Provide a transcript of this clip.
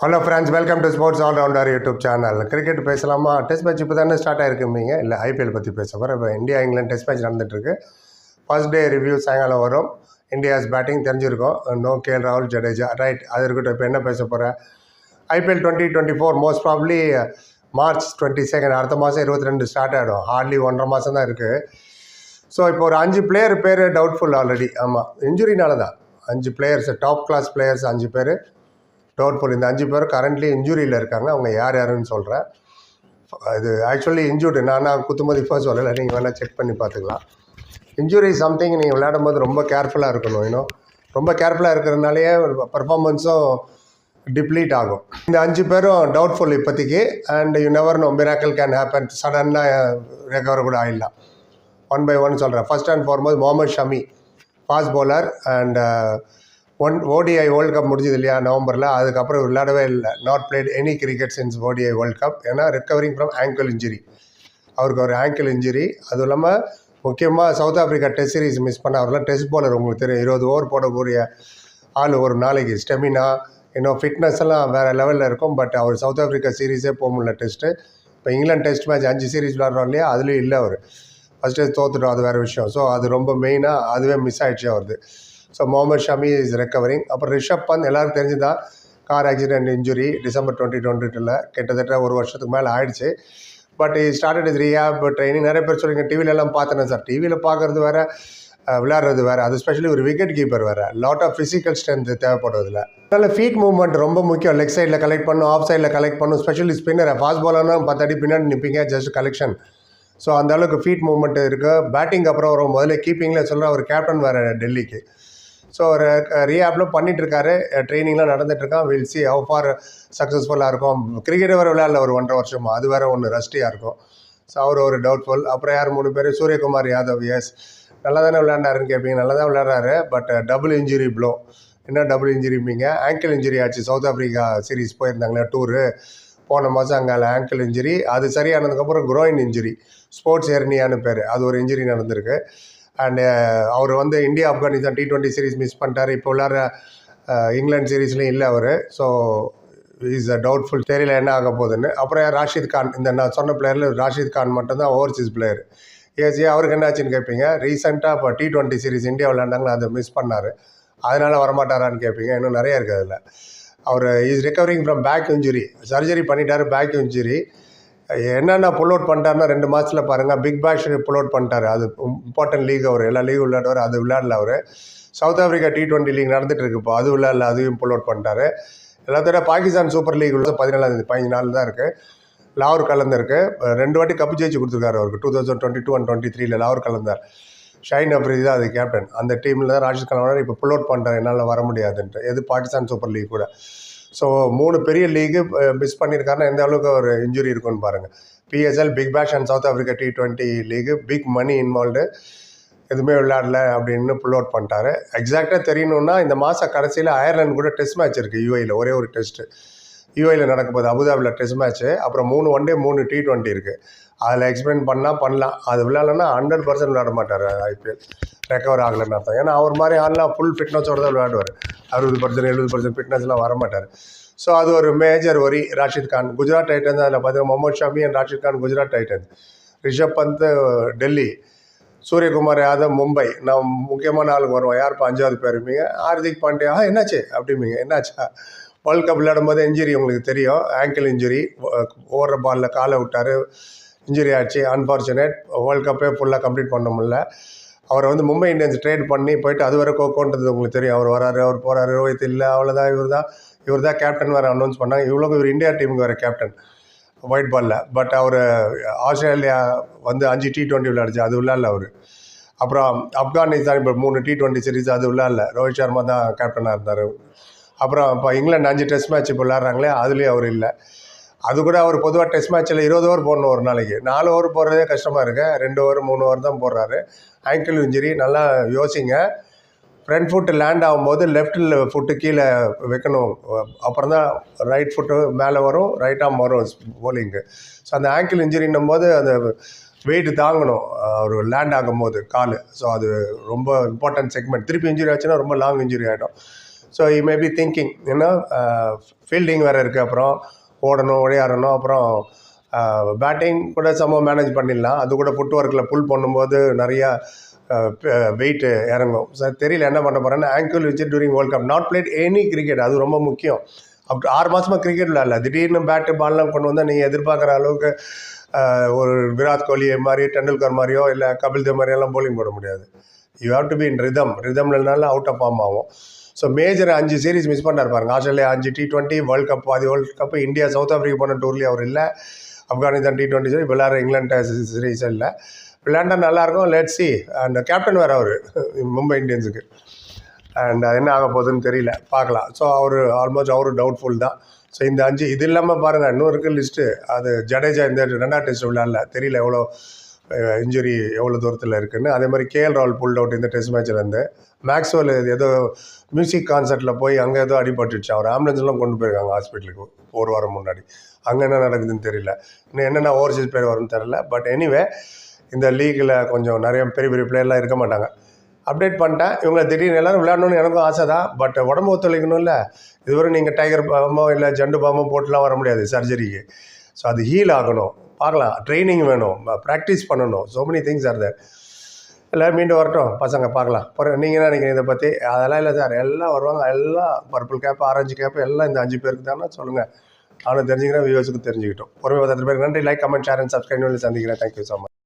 Hello friends welcome to sports allrounder YouTube channel cricket பேசலாமா? Test match இப்போ தானே start ஆயிருக்குமீங்க இல்லை ஐபிஎல் பற்றி பேச போகிறேன் இப்போ இந்தியா இங்கிலாந்து டெஸ்ட் மேட்ச் நடந்துட்டுருக்கு. ஃபர்ஸ்ட் டே ரிவ்யூ சாயங்காலம் வரும். இந்தியாஸ் பேட்டிங் தெரிஞ்சிருக்கோம். நோ கேஎல் ராகுல் ஜடேஜா ரைட் அது இருக்கட்டும். இப்போ என்ன பேச போகிறேன் IPL twenty twenty four most probably March twenty second அடுத்த மாதம் இருபத்தி ரெண்டு ஸ்டார்ட் ஆகிடும் ஹார்ட்லி ஒன்றரை மாதம் தான் இருக்குது ஸோ இப்போ ஒரு அஞ்சு பிளேயர் பேர் டவுட்ஃபுல் ஆல்ரெடி ஆமாம் இன்ஜுரினால தான் அஞ்சு பிளேயர்ஸ் டாப் கிளாஸ் பிளேயர்ஸ் அஞ்சு பேர். டவுட்ஃபுல் இந்த அஞ்சு பேர் கரண்ட்லி இன்ஜுரியில் இருக்காங்க. அவங்க யார் யாருன்னு சொல்கிறேன் இது ஆக்சுவலி இன்ஜூர்டு நான் குத்துமதிப்பாக சொல்லலை. நீங்கள் வேணால் செக் பண்ணி பார்த்துக்கலாம். இன்ஜுரி சம்திங் நீங்கள் விளையாடும் போது ரொம்ப கேர்ஃபுல்லாக இருக்கணும் இன்னும் ரொம்ப கேர்ஃபுல்லாக இருக்கிறதுனாலே பர்ஃபார்மன்ஸும் டிப்ளீட் ஆகும். இந்த அஞ்சு பேரும் டவுட்ஃபுல் இப்போதைக்கு and you never know miracle can happen சடனாக ரெக்கவர் கூட ஆயிடலாம். ஒன் பை ஒன் சொல்கிறேன் first and foremost Mohammed Shami fast bowler and one ODI world cup முடிஞ்சது இல்லையா நவம்பரில்? அதுக்கப்புறம் விளையாடவே இல்லை. Not played any cricket since ODI world cup ஏன்னா ரெக்கவரிங் ஃப்ரம் ஆங்கிள் இன்ஜுரி அவருக்கு ஒரு ஆங்கிள் இன்ஜுரி அதுவும் இல்லாமல் முக்கியமாக South Africa test series miss பண்ண அவர்லாம் டெஸ்ட் போலர் உங்களுக்கு தெரியும். இருபது ஓவர் போடக்கூடிய ஆள் ஒரு நாளைக்கு. ஸ்டெமினா இன்னும் ஃபிட்னஸ் எல்லாம் வேறு லெவலில் இருக்கும். பட் அவர் சவுத் ஆஃப்ரிக்கா சீரீஸே போக முடியல டெஸ்ட்டு இப்போ இங்கிலாந்து டெஸ்ட் மேட்ச் அஞ்சு சீரிஸ் விளாட்றோம் இல்லையா அதுலேயும் இல்லை அவர். ஃபஸ்ட்டு தோத்துட்டோம் அது வேறு விஷயம். ஸோ அது ரொம்ப மெயினாக அதுவே மிஸ் ஆகிடுச்சு அவருது. So Mohammed Shami is recovering அப்புறம் ரிஷப் பந்த் எல்லோரும் தெரிஞ்சுதான் car accident injury December twenty twenty டூவில் கிட்டத்தட்ட ஒரு வருஷத்துக்கு மேலே ஆயிடுச்சு. But started is rehab training நிறைய பேர் சொல்லுங்க டிவிலெல்லாம் பார்த்தேன் சார்? டிவியில் பார்க்குறது வேறு விளையாடுறது வேறு. அது ஸ்பெஷலி ஒரு விக்கெட் கீப்பர் வேறு. லாட் ஆஃப் ஃபிசிக்கல் ஸ்ட்ரென்த் தேவைப்படுவதில்ல அதனால் ஃபீட் மூவ்மெண்ட் ரொம்ப முக்கியம். லெக் சைடில் கலெக்ட் பண்ணும் ஆஃப் சைடில் கலெக்ட் பண்ணும். ஸ்பெஷலி ஸ்பின்னர் ஃபாஸ்ட் பாலர்னா பத்து அடி பின்னாடி நிற்பீங்க ஜஸ்ட் கலெக்ஷன் ஸோ அந்த அளவுக்கு ஃபீட் மூவ்மெண்ட் இருக்குது பேட்டிங் அப்புறம் ஒரு முதல்ல கீப்பிங்கில் சொல்கிற ஒரு கேப்டன் வேறு டெல்லிக்கு. ஸோ ஒரு ரீஆப்லும் பண்ணிகிட்ருக்காரு ட்ரைனிங்லாம் நடந்துகிட்ருக்கான் வில் சி ஹவு ஃபார் சக்ஸஸ்ஃபுல்லாக இருக்கும். கிரிக்கெட் வேறு விளையாடல ஒரு ஒன்றரை வருஷமா. அது வேறு ஒன்று ரஷ்டியாக இருக்கும். ஸோ அவர் ஒரு டவுட்ஃபுல் அப்புறம் யார் மூணு பேர்? சூரியகுமார் யாதவ் எஸ் நல்லா தானே விளையாண்டாருன்னு கேட்பீங்க நல்லா தான் விளையாடுறாரு பட் டபுள் இன்ஜுரி ப்ளோ என்ன டபுள் இன்ஜுரிப்பீங்க ஆங்கிள் இன்ஜுரி ஆச்சு. சவுத் ஆஃப்ரிக்கா சீரிஸ் போயிருந்தாங்களே டூரு போன மாதம் அங்கே ஆங்கிள் இன்ஜுரி அது சரியானதுக்கப்புறம் குரோயின் இன்ஜுரி ஸ்போர்ட்ஸ் எர்னியான்னு பேர். அது ஒரு இன்ஜுரி நடந்திருக்கு. அண்டு uh, அவர் வந்து India Afghanistan T twenty series miss பண்ணிட்டார். இப்போ உள்ளார இங்கிலாந்து சீரீஸ்லையும் இல்லை அவர். ஸோ இஸ் அ டவுட்ஃபுல் தெரியல என்ன ஆக போகுதுன்னு. அப்புறம் ராஷித் கான். இந்த நான் சொன்ன பிளேயரில் ராஷித் கான் மட்டும்தான் ஓவர்சீஸ் பிளேயர் ஏசி அவருக்கு என்னாச்சுன்னு கேட்பீங்க ரீசெண்டாக இப்போ டி டுவெண்ட்டி சீரிஸ் இந்தியா விளையாண்டாங்களா? அதை மிஸ் பண்ணார். அதனால் வரமாட்டாரான்னு கேட்பீங்க இன்னும் நிறைய இருக்குது அதில். அவர் is recovering from back injury surgery பண்ணிட்டார் பேக் இன்ஜுரி என்னென்ன புல் அவுட் பண்ணிட்டாருன்னா ரெண்டு மாதத்தில் பாருங்கள் பிக் பேஷ் புல் அவுட் அது இம்பார்ட்டன்ட் லீக் அவர் எல்லா லீக் விளையாடுவார் அது விளையாடல அவர். South Africa T twenty league நடந்துட்டு இருக்கு இப்போ அது விளையாடல அதையும் புல் அவுட் பண்ணிட்டாரு. எல்லாத்தோட பாகிஸ்தான் சூப்பர் லீக் உள்ளது பதினேழாம் தேதி பதினஞ்சு நாள் தான் இருக்குது லாகூர் கலந்துருக்கு. ரெண்டு வாட்டி கப்பு ஜெயிச்சு கொடுத்துருக்காரு அவருக்கு two thousand twenty two and twenty த்ரீல லாகூர் கலந்தார். ஷைன் அப்ரிதி தான் அது கேப்டன் அந்த டீமில் தான் ராஜேஷ் கலாவனர் இப்போ புல் அவுட் பண்ணுறாரு என்னால் வர முடியாதுன்ட்டு. எது பாகிஸ்தான் சூப்பர் லீக் கூட. ஸோ மூணு பெரிய லீகு மிஸ் பண்ணியிருக்காருன்னா எந்த அளவுக்கு ஒரு இன்ஜுரி இருக்குன்னு பாருங்கள் PSL big bash and South Africa T twenty league big money involved எதுவுமே விளையாடல அப்படின்னு புல் அவுட் பண்ணிட்டாரு. எக்ஸாக்டாக தெரியணுன்னா இந்த மாதம் கடைசியில் அயர்லாந்து கூட டெஸ்ட் மேட்ச் இருக்குது யூஏயில் ஒரே ஒரு டெஸ்ட்டு யூஏயில் நடக்கும்போது அபுதாபியில் டெஸ்ட் மேட்ச்சு அப்புறம் மூணு ஒன் டே மூணு டி ட்வெண்ட்டி இருக்குது அதில் எக்ஸ்பிளைன் பண்ணால் பண்ணலாம். அது விளையாடலன்னா ஹண்ட்ரட் பர்சன்ட் விளையாட மாட்டார் ஐபிஎல் ரெக்கவர் ஆகலைன்னு அர்த்தம். ஏன்னா அவர் மாதிரி ஆள்லாம் ஃபுல் ஃபிட்னஸோடு தான் விளையாடுவார். அறுபது பர்சன்ட் எழுபது பர்சன்ட் ஃபிட்னஸ்லாம் வர மாட்டார். ஸோ அது ஒரு major worry Rashid Khan. Gujarat Titans அதில் பார்த்தீங்கன்னா முகமது ஷமி அண்ட் ராஷித் கான் குஜராத் டைட்டன்ஸ் ரிஷப் பந்த் டெல்லி. சூரியகுமார் யாதவ் மும்பை. நான் முக்கியமான ஆளுக்கு வருவோம். யார் இப்போ அஞ்சாவது பேருப்பீங்க ஹார்திக் பாண்டியா. ஆ என்னாச்சு? அப்படிம்பீங்க. என்னாச்சா? வேர்ல்ட் கப் விளையாடும் போது இன்ஜுரி உங்களுக்கு தெரியும். ஆங்கிள் இன்ஜுரி ஓடுற பாலில் காலை விட்டார். இன்ஜுரி ஆச்சு. அன்ஃபார்ச்சுனேட் வேர்ல்ட் கப்பே ஃபுல்லாக கம்ப்ளீட் பண்ண முடியல. அவரை வந்து மும்பை இந்தியன்ஸ் ட்ரேட் பண்ணி போயிட்டு அது வரை கோக்கோன்றது உங்களுக்கு தெரியும். அவர் வராரு அவர் போகிறாரு ரோஹித் இல்லை அவ்வளோதான் இவர் தான் இவர் தான் கேப்டன் வேறு அனௌன்ஸ் பண்ணாங்க. இவ்வளோ இவர் இந்தியா டீமுக்கு வேறு கேப்டன் ஒயிட் பாலில் பட் அவர் ஆஸ்திரேலியா வந்து அஞ்சு டி டுவெண்ட்டி விளையாடுச்சு. அது விளையாடல அவர். அப்புறம் ஆப்கானிஸ்தான் இப்போ மூணு டி டுவெண்ட்டி சீரிஸ் அது விளையாடல. ரோஹித் சர்மா தான் கேப்டனாக இருந்தார். அப்புறம் இப்போ இங்கிலாந்து அஞ்சு டெஸ்ட் மேட்ச் இப்போ விளாட்றாங்களே அதுலேயும் அவர் இல்லை. அது கூட அவர் பொதுவாக டெஸ்ட் மேட்ச்சில் இருபது ஓவர் போடணும் ஒரு நாளைக்கு. நாலு ஓவர் போடுறதே கஷ்டமாக இருக்கு. ரெண்டு ஓவர் மூணு ஓவர் தான் போடுறாரு. ஆங்கிள் இன்ஜுரி நல்லா யோசிங்க. ஃப்ரண்ட் ஃபுட்டு லேண்ட் ஆகும்போது லெஃப்ட்டில் ஃபுட்டு கீழே வைக்கணும். அப்புறம் தான் ரைட் ஃபுட்டு மேலே வரும் ரைட் ஆம் வரும் போலிங்கு ஸோ அந்த ஆங்கிள் இன்ஜுரின்னும் போது அந்த வெயிட் தாங்கணும். அவர் லேண்ட் ஆகும்போது கால். ஸோ அது ரொம்ப இம்பார்ட்டன்ட் செக்மெண்ட் திருப்பி இன்ஜுரி ஆச்சுன்னா ரொம்ப லாங் இன்ஜுரி ஆகிடும் so you may be thinking ஏன்னா ஃபீல்டிங் வேறு இருக்குது அப்புறம் ஓடணும் விளையாடணும் அப்புறம் uh, பேட்டிங் கூட சம மேனேஜ் பண்ணிடலாம். அது கூட ஃபுட் ஒர்க்கில் புல் பண்ணும்போது நிறையா வெயிட்டு uh, uh, இறங்கும். சார் தெரியல என்ன பண்ண போகிறேன்னு ஆங்கிள் வச்சு touring world cup not played any cricket அது ரொம்ப முக்கியம். அப்படி ஆறு மாதமாக கிரிக்கெட் விளாடல திடீர்னு பேட்டு பால்லாம் கொண்டு வந்தால் நீங்கள் எதிர்பார்க்குற அளவுக்கு ஒரு விராட் கோலி மாதிரி டெண்டுல்கர் மாதிரியோ இல்லை கபில் தேவ் மாதிரியெல்லாம் போலிங் போட முடியாது. You have to be in rhythm rhythm இல்லைனாலும் அவுட் ஆஃப் ஃபார்ம் ஆகும். ஸோ மேஜர் அஞ்சு சீரிஸ் மிஸ் பண்ணார் பாருங்க. ஆஸ்திரேலியா அஞ்சு டி டுவெண்ட்டி வேர்ல்டு கப் பாதி world cup India South Africa போன டூர்லேயும் அவர் இல்லை. ஆப்கானிஸ்தான் டி டுவெண்ட்டி சரி விளையாடுற இங்கிலாந்து சீரீஸ் இல்லை. விளையாண்டா நல்லாயிருக்கும் லெட் சி அண்ட் கேப்டன் வேறு அவர் மும்பை இந்தியன்ஸுக்கு அண்ட் என்ன ஆக போகுதுன்னு தெரியல. பார்க்கலாம். ஸோ அவர் ஆல்மோஸ்ட் அவரு டவுட்ஃபுல் தான். ஸோ இந்த அஞ்சு இது இல்லாமல் பாருங்கள் இன்னும் இருக்குது லிஸ்ட்டு அது ஜடேஜா இந்த ரெண்டா டெஸ்ட் விளையாடல. தெரியல எவ்வளோ இன்ஜுரி எவ்வளோ தூரத்தில் இருக்குன்னு. அதே மாதிரி கேஎல் ராகுல் புல் அவுட் இந்த டெஸ்ட் மேட்ச்லேருந்து மேக்ஸ்வெல் ஏதோ மியூசிக் கான்சர்ட்டில் போய் அங்கே ஏதோ அடிபட்டுச்சு அவர் ஆம்புலன்ஸ்லாம் கொண்டு போயிருக்காங்க ஹாஸ்பிட்டலுக்கு ஒரு வாரம் முன்னாடி. அங்கே என்ன நடக்குதுன்னு தெரியல. இன்னும் என்னென்ன ஓவர்சீஸ் பிளேயர் வரும்னு தெரியல. பட் எனிவே இந்த லீக்கில் கொஞ்சம் நிறைய பெரிய பெரிய பிளேயர்லாம் இருக்க மாட்டாங்க. அப்டேட் பண்ணிட்டேன். இவங்க திடீர்னு எல்லாரும் விளையாடணும்னு எனக்கும் ஆசை தான் பட் உடம்பு ஒத்துழைக்கணும்ல. இதுவரை நீங்கள் டைகர் பாம்போ இல்லை ஜண்டு பாமோ போட்டுலாம் வர முடியாது சர்ஜரிக்கு ஸோ அது ஹீல் ஆகணும். பார்க்கலாம். ட்ரைனிங் வேணும். ப்ராக்டிஸ் பண்ணணும். So many things are there எல்லோரும் மீண்டும் வரட்டும். பசங்க பார்க்கலாம். அப்புறம் நீங்கள் என்ன நினைக்கிறீங்க இதை பற்றி அதெல்லாம் இல்லை சார். எல்லாம் வருவாங்க. எல்லாம் பர்பிள் கேப் ஆரஞ்சு கேப் எல்லாம் இந்த அஞ்சு பேருக்கு தானே சொல்லுங்கள் நானும் தெரிஞ்சுக்கிறேன் வியூவர்ஸுக்கும் தெரிஞ்சுக்கிட்டோம். பொறுமை பத்து பேருக்கு நன்றி. Like comment share and subscribe சந்திக்கிறேன். Thank you so much